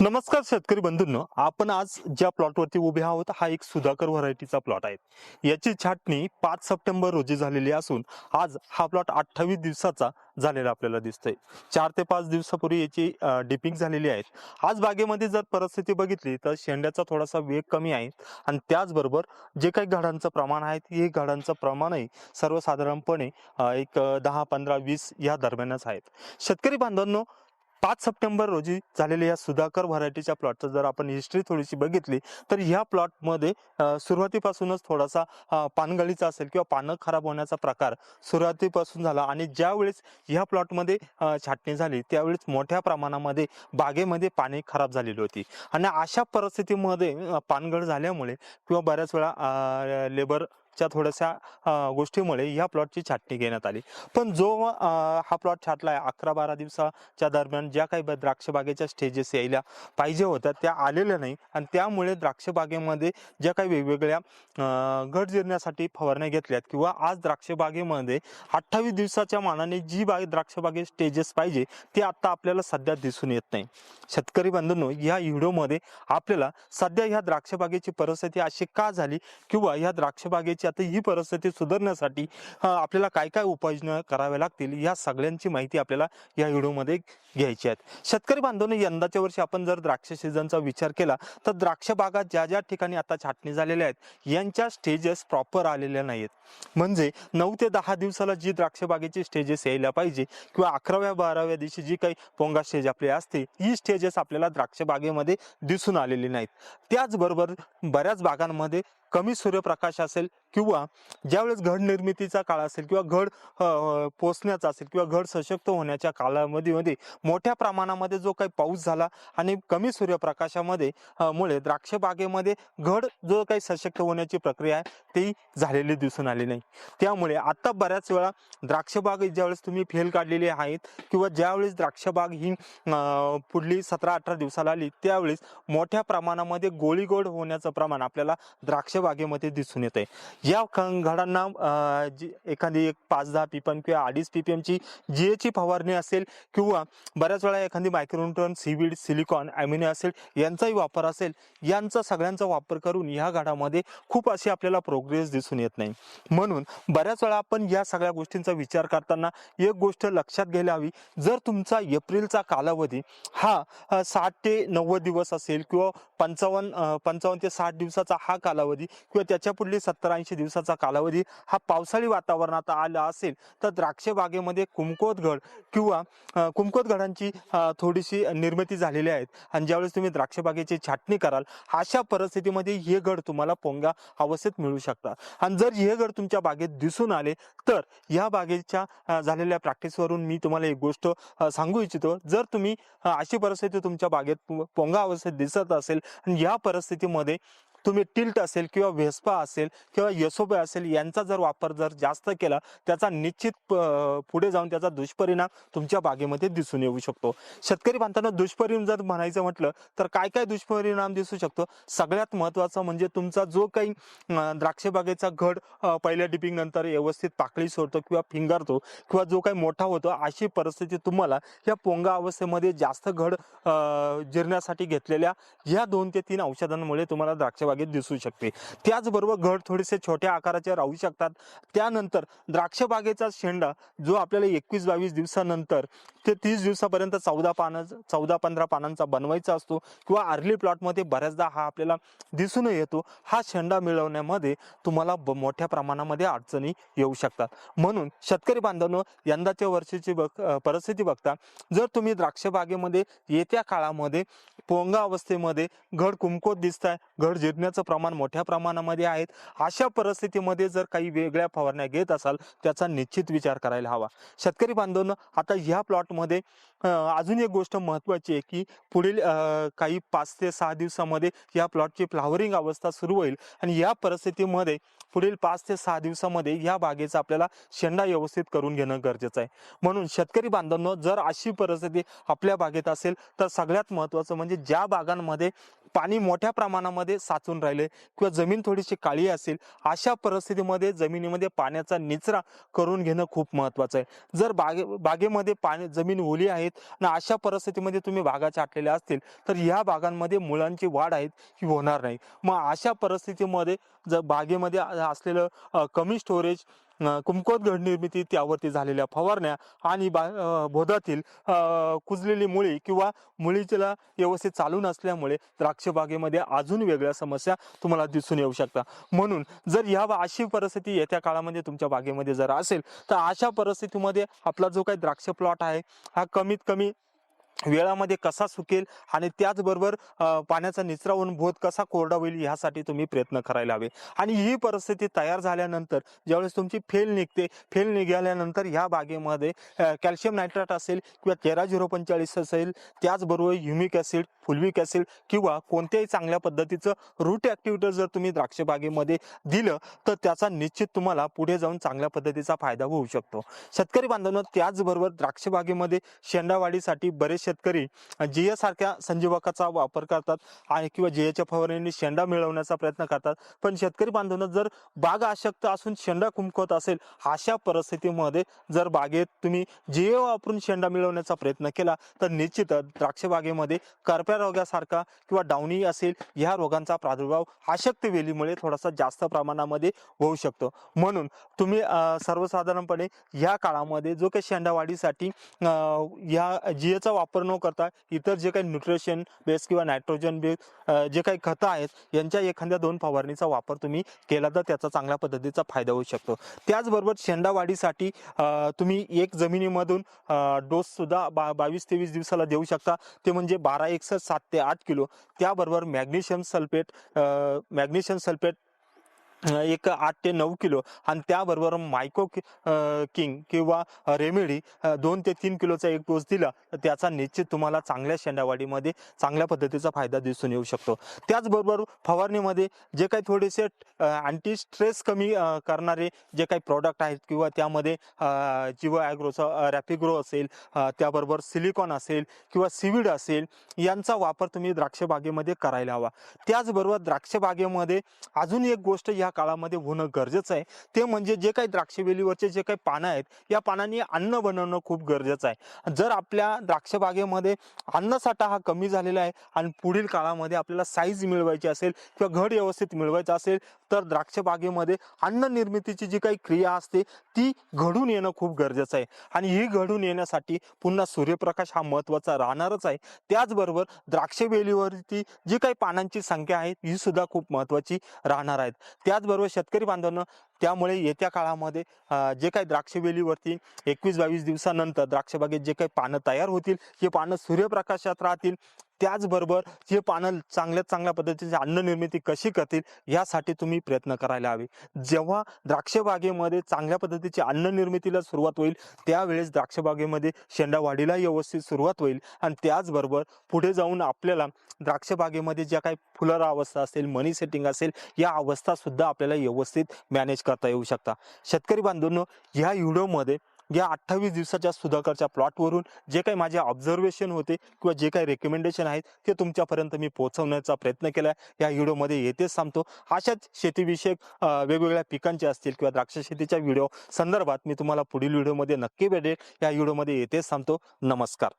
नमस्कार शेतकरी बंधूंनो आपण आज ज्या प्लॉटवरती उभे आहोत हा एक सुधाकर व्हरायटीचा प्लॉट आहे. याची छाटणी पाच सप्टेंबर रोजी झालेली असून आज हा प्लॉट अठ्ठावीस दिवसाचा झालेला आपल्याला दिसतोय. चार ते पाच दिवसापूर्वी याची डिपिंग झालेली आहे. आज बागेमध्ये जर परिस्थिती बघितली तर शेंड्याचा थोडासा वेग कमी आहे. आणि त्याचबरोबर जे काही घडांचं प्रमाण आहे हे घडांचं प्रमाणही सर्वसाधारणपणे एक दहा पंधरा वीस या दरम्यानच आहेत शेतकरी बांधवांनो पाच सप्टेंबर रोजी झालेल्या या सुधाकर व्हरायटीच्या प्लॉटचं जर आपण हिस्ट्री थोडीशी बघितली तर ह्या प्लॉटमध्ये सुरुवातीपासूनच थोडासा पानगळीचा असेल किंवा पानं खराब होण्याचा प्रकार सुरुवातीपासून झाला. आणि ज्यावेळेस ह्या प्लॉटमध्ये छाटणी झाली त्यावेळेस मोठ्या प्रमाणामध्ये बागेमध्ये पाणी खराब झालेली होती. आणि अशा परिस्थितीमध्ये पानगळ झाल्यामुळे किंवा बऱ्याच वेळा लेबर च्या थोड्याशा गोष्टीमुळे ह्या प्लॉटची छाटणी घेण्यात आली. पण जो हा प्लॉट छाटलाय अकरा बारा दिवसाच्या दरम्यान ज्या काही द्राक्षबागेच्या द्राक्ष बागेच्या स्टेजेस यायला पाहिजे होत्या त्या आलेल्या नाही. आणि त्यामुळे द्राक्ष बागेमध्ये ज्या काही वेगवेगळ्या अ, घट जिरण्यासाठी फवारण्या घेतल्यात किंवा आज द्राक्ष बागेमध्ये अठ्ठावीस दिवसाच्या मानाने जी बाग द्राक्ष बागे स्टेजेस पाहिजे ते आता आपल्याला सध्या दिसून येत नाही. शेतकरी बंधूंनो या व्हिडिओमध्ये आपल्याला सध्या ह्या द्राक्ष बागेची परिस्थिती अशी का झाली किंवा ह्या द्राक्ष बागेची आता ही परिस्थिती सुधारण्यासाठी आपल्याला काय काय उपाययोजना कराव्या लागतील या सगळ्यांची माहिती आपल्याला या व्हिडिओमध्ये घ्यायची आहेत. शेतकरी बांधवांनो यंदाच्या वर्षी आपण जर द्राक्ष सीझनचा विचार केला तर द्राक्ष बागा ज्या ज्या ठिकाणी आता छाटणी झालेल्या आहेत यांच्या स्टेजेस प्रॉपर आलेल्या नाहीत म्हणजे नऊ ते दहा दिवसाला जी द्राक्ष बागेची स्टेजेस यायला पाहिजे किंवा अकराव्या बाराव्या दिवशी जी काही पोंगा स्टेज आपली असते ही स्टेजेस आपल्याला द्राक्ष बागेमध्ये दिसून आलेली नाहीत. त्याचबरोबर बऱ्याच बागांमध्ये कमी सूर्यप्रकाश असेल किंवा ज्यावेळेस घड निर्मितीचा काळ असेल किंवा घड पोचण्याचा असेल किंवा घड सशक्त होण्याच्या कालामध्ये मध्ये मोठ्या प्रमाणामध्ये जो काही पाऊस झाला आणि कमी सूर्यप्रकाशामध्ये मुळे द्राक्ष बागेमध्ये घड जो काही सशक्त होण्याची प्रक्रिया आहे ती झालेली दिसून आली नाही. त्यामुळे आता बऱ्याच वेळा द्राक्ष बाग ज्यावेळेस तुम्ही फेल काढलेली आहेत किंवा ज्यावेळेस द्राक्ष बाग ही पुढली सतरा अठरा दिवसाला आली त्यावेळेस मोठ्या प्रमाणामध्ये गोळीगोड होण्याचं प्रमाण आपल्याला द्राक्ष बागेमध्ये दिसून येत आहे या घडांना एखादी एक पाच दहा पीपीएम किंवा अडीच पीपीएमची जीएची फवारणी असेल किंवा बऱ्याच वेळा एखादी मायक्रोन्युट्रॉन सीवीड सिलिकॉन अॅमिनो असेल यांचाही वापर असेल यांचा सगळ्यांचा वापर करून ह्या घडामध्ये खूप अशी आपल्याला प्रोग्रेस दिसून येत नाही. म्हणून बऱ्याच वेळा आपण या सगळ्या गोष्टींचा विचार करताना एक गोष्ट लक्षात घ्यायला हवी. जर तुमचा एप्रिलचा कालावधी हा साठ ते नव्वद दिवस असेल किंवा पंचावन्न पंचावन्न ते साठ दिवसाचा हा कालावधी किंवा त्याच्या पुढली सत्तर ऐंशी दिवसाचा कालावधी हा पावसाळी वातावरणात आला असेल तर द्राक्ष बागेमध्ये कुमकोत घड किंवा कुमकोत घडांची थोडीशी निर्मिती झालेली आहेत. आणि ज्यावेळेस तुम्ही द्राक्ष बागेची छाटणी कराल अशा परिस्थितीमध्ये हे घड तुम्हाला पोंगा अवस्थेत मिळू शकतात. आणि जर हे घड तुमच्या बागेत दिसून आले तर या बागेच्या झालेल्या प्रॅक्टिसवरून मी तुम्हाला एक गोष्ट सांगू इच्छितो. जर तुम्ही अशी परिस्थिती तुमच्या बागेत पोंगा अवस्थेत दिसत असेल आणि या परिस्थितीमध्ये तुम्ही टिल्ट असेल किंवा व्हेस्पा असेल किंवा यसोबे असेल यांचा जर वापर जर जास्त केला त्याचा निश्चित पुढे जाऊन त्याचा दुष्परिणाम तुमच्या बागेमध्ये दिसून येऊ शकतो. शेतकरी बांधताना दुष्परिणाम जर म्हणायचं म्हटलं तर काय काय दुष्परिणाम दिसू शकतो? सगळ्यात महत्वाचं म्हणजे तुमचा जो काही द्राक्ष बागेचा घड पहिल्या डिपिंग नंतर व्यवस्थित पाकळी सोडतो किंवा फिंगारतो किंवा जो काही मोठा होतो अशी परिस्थिती तुम्हाला या पोंगा अवस्थेमध्ये जास्त घड जिरण्यासाठी घेतलेल्या ह्या दोन ते तीन औषधांमुळे तुम्हाला द्राक्ष बागेत दिसू शकते. त्याचबरोबर घड थोडेसे छोट्या आकाराचे राहू शकतात. त्यानंतर द्राक्ष बागेचा शेंडा जो आपल्याला एकवीस बावीस दिवसानंतर ते तीस दिवसापर्यंत चौदा पानं चौदा पंधरा पानांचा बनवायचा असतो किंवा अर्ली प्लॉटमध्ये बऱ्याचदा हा आपल्याला दिसून येतो. हा शेंडा मिळवण्यामध्ये तुम्हाला मोठ्या प्रमाणामध्ये अडचणी येऊ शकतात. म्हणून शेतकरी बांधवांनो यंदाच्या वर्षीची बघ परिस्थिती बघता जर तुम्ही द्राक्ष बागेमध्ये येत्या काळामध्ये पोंगा अवस्थेमध्ये घड कुमकोत दिसत आहे घड जिरण्याचं प्रमाण मोठ्या प्रमाणामध्ये आहेत. अशा परिस्थितीमध्ये जर काही वेगळ्या फवारण्या घेत असाल त्याचा निश्चित विचार करायला हवा. शेतकरी बांधवांनो आता ह्या प्लॉटमध्ये अजून एक गोष्ट महत्वाची आहे की पुढील काही पाच ते सहा दिवसामध्ये या प्लॉटची फ्लावरिंग अवस्था सुरू होईल आणि या परिस्थितीमध्ये पुढील पाच ते सहा दिवसामध्ये या बागेचा आपल्याला शेंडा व्यवस्थित करून घेणं गरजेचं आहे. म्हणून शेतकरी बांधवांनो जर अशी परिस्थिती आपल्या बागेत असेल तर सगळ्यात महत्त्वाचं म्हणजे ज्या बागांमध्ये पाणी मोठ्या प्रमाणामध्ये साचून राहिले किंवा जमीन थोडीशी काळी असेल अशा परिस्थितीमध्ये जमिनीमध्ये पाण्याचा निचरा करून घेणं खूप महत्वाचं आहे. जर बागे बागेमध्ये पाणी जमीन ओली आहेत आणि अशा परिस्थितीमध्ये तुम्ही भागा छाटलेल्या असतील तर ह्या भागांमध्ये मुळांची वाढ आहेत ही होणार नाही. मग अशा परिस्थितीमध्ये जर बागेमध्ये असलेलं कमी स्टोरेज कुमकोत घड निर्मिती त्यावरती झालेल्या फवारण्या आणि बा अ, कुजलेली मुळी किंवा मुळीला व्यवस्थित चालू नसल्यामुळे द्राक्ष बागेमध्ये अजून वेगळ्या समस्या तुम्हाला दिसून येऊ शकतात. म्हणून जर ह्या अशी परिस्थिती येत्या काळामध्ये तुमच्या बागेमध्ये जर असेल तर अशा परिस्थितीमध्ये आपला जो काही द्राक्ष प्लॉट आहे हा कमीत कमी वेळामध्ये कसा सुकेल आणि त्याचबरोबर पाण्याचा निचरा होऊन बोध कसा कोरडा होईल यासाठी तुम्ही प्रयत्न करायला हवे. आणि ही परिस्थिती तयार झाल्यानंतर ज्यावेळेस तुमची फेल निघते फेल निघाल्यानंतर ह्या बागेमध्ये कॅल्शियम नायट्रेट असेल किंवा तेरा झिरो पंचेचाळीस असेल त्याचबरोबर ह्युमिक ॲसिड फुलविक ॲसिड किंवा कोणत्याही चांगल्या पद्धतीचं रूट ॲक्टिव्हिटर जर तुम्ही द्राक्ष बागेमध्ये दिलं तर त्याचा निश्चित तुम्हाला पुढे जाऊन चांगल्या पद्धतीचा फायदा होऊ शकतो. शेतकरी बांधवांना त्याचबरोबर द्राक्ष बागेमध्ये शेंडावाढीसाठी बरेचसे शेतकरी जिया सारख्या संजीवकाचा वापर करतात आणि किंवा जियाच्या फवारणीने शेंडा मिळवण्याचा प्रयत्न करतात. पण शेतकरी बांधवांना जर बाग अशक्त असून शेंडा कुमकवत असेल अशा परिस्थितीमध्ये जर बागेत तुम्ही जिय वापरून शेंडा मिळवण्याचा प्रयत्न केला तर निश्चितच द्राक्ष बागेमध्ये करप्या रोगासारखा किंवा डावणी असेल ह्या रोगांचा प्रादुर्भाव अशक्त वेलीमुळे थोडासा जास्त प्रमाणामध्ये होऊ शकतो. म्हणून तुम्ही सर्वसाधारणपणे ह्या काळामध्ये जो काही शेंडावाढीसाठी वाढीसाठी ह्या जिएचा वापर न करता इतर जे काही न्यूट्रिशन बेस किंवा नायट्रोजन बेस जे काही खतं आहेत यांच्या एखाद्या दोन फवारणीचा वापर तुम्ही केला तर त्याचा चांगल्या पद्धतीचा फायदा होऊ शकतो. त्याचबरोबर शेंडा वाढीसाठी तुम्ही एक जमिनीमधून डोस सुद्धा बा बावीस तेवीस दिवसाला देऊ शकता. ते म्हणजे बारा एकसष्ट सात ते आठ किलो. त्याबरोबर मॅग्नेशियम सल्फेट मॅग्नेशियम सल्फेट एक आठ ते नऊ किलो. आणि त्याबरोबर मायको कि- किंग किंवा रेमेडी दोन ते तीन किलोचा एक डोस दिला तर त्याचा निश्चित तुम्हाला चांगल्या शेंडावाडीमध्ये चांगल्या पद्धतीचा फायदा दिसून येऊ शकतो. त्याचबरोबर फवारणीमध्ये जे काही थोडेसे अँटी स्ट्रेस कमी करणारे जे काही प्रॉडक्ट आहेत किंवा त्यामध्ये अं, जिओ ॲग्रोचा रॅपिग्रो असेल त्याबरोबर सिलिकॉन असेल किंवा सिविड असेल यांचा वापर तुम्ही द्राक्षबागेमध्ये करायला हवा. त्याचबरोबर द्राक्षबागेमध्ये अजून एक गोष्ट या काळामध्ये होणं गरजेचं आहे. ते म्हणजे जे काही द्राक्षवेलीवरचे जे काही पानं आहेत या पानांनी अन्न बनवणं खूप गरजेचं आहे. जर आपल्या द्राक्षबागेमध्ये अन्नसाठा हा कमी झालेला आहे आणि पुढील काळामध्ये आपल्याला साईज मिळवायची असेल किंवा घड व्यवस्थित मिळवायचं असेल तर द्राक्ष बागेमध्ये अन्न निर्मितीची जी काही क्रिया असते ती घडून येणं खूप गरजेचं आहे. आणि ही घडून येण्यासाठी पुन्हा सूर्यप्रकाश हा महत्त्वाचा राहणारच आहे. त्याचबरोबर द्राक्षवेलीवरती जी काही पानांची संख्या आहे ही सुद्धा खूप महत्त्वाची राहणार आहेत. त्याचबरोबर शेतकरी बांधवांना त्यामुळे येत्या काळामध्ये जे काही द्राक्षवेलीवरती एकवीस बावीस दिवसानंतर द्राक्षबागेत जे काही पानं तयार होतील हे पानं सूर्यप्रकाशात राहतील. त्याचबरोबर हे पानं चांगल्यात चांगल्या पद्धतीची अन्न निर्मिती कशी करतील यासाठी तुम्ही प्रयत्न करायला हवे. जेव्हा द्राक्ष बागेमध्ये चांगल्या पद्धतीची अन्न निर्मितीला सुरुवात होईल त्यावेळेस द्राक्ष बागेमध्ये शेंडा वाढीला व्यवस्थित सुरुवात होईल. आणि त्याचबरोबर पुढे जाऊन आपल्याला द्राक्ष बागेमध्ये ज्या काही फुलर अवस्था असेल मनी सेटिंग असेल या अवस्था सुद्धा आपल्याला व्यवस्थित मॅनेज करता येऊ शकता. शेतकरी बांधवांनो ह्या व्हिडिओमध्ये या अठ्ठावीस दिवसाच्या सुधाकरच्या प्लॉटवरून जे काही माझे ऑब्झर्वेशन होते किंवा जे काही रेकमेंडेशन आहेत ते तुमच्यापर्यंत मी पोहोचवण्याचा प्रयत्न केला आहे या व्हिडिओमध्ये येतेच सांगतो अशाच शेतीविषयक वेगवेगळ्या पिकांचे असतील किंवा द्राक्ष शेतीच्या व्हिडिओ संदर्भात मी तुम्हाला पुढील व्हिडिओमध्ये नक्की भेटेल. या व्हिडिओमध्ये येतेच सांगतो नमस्कार.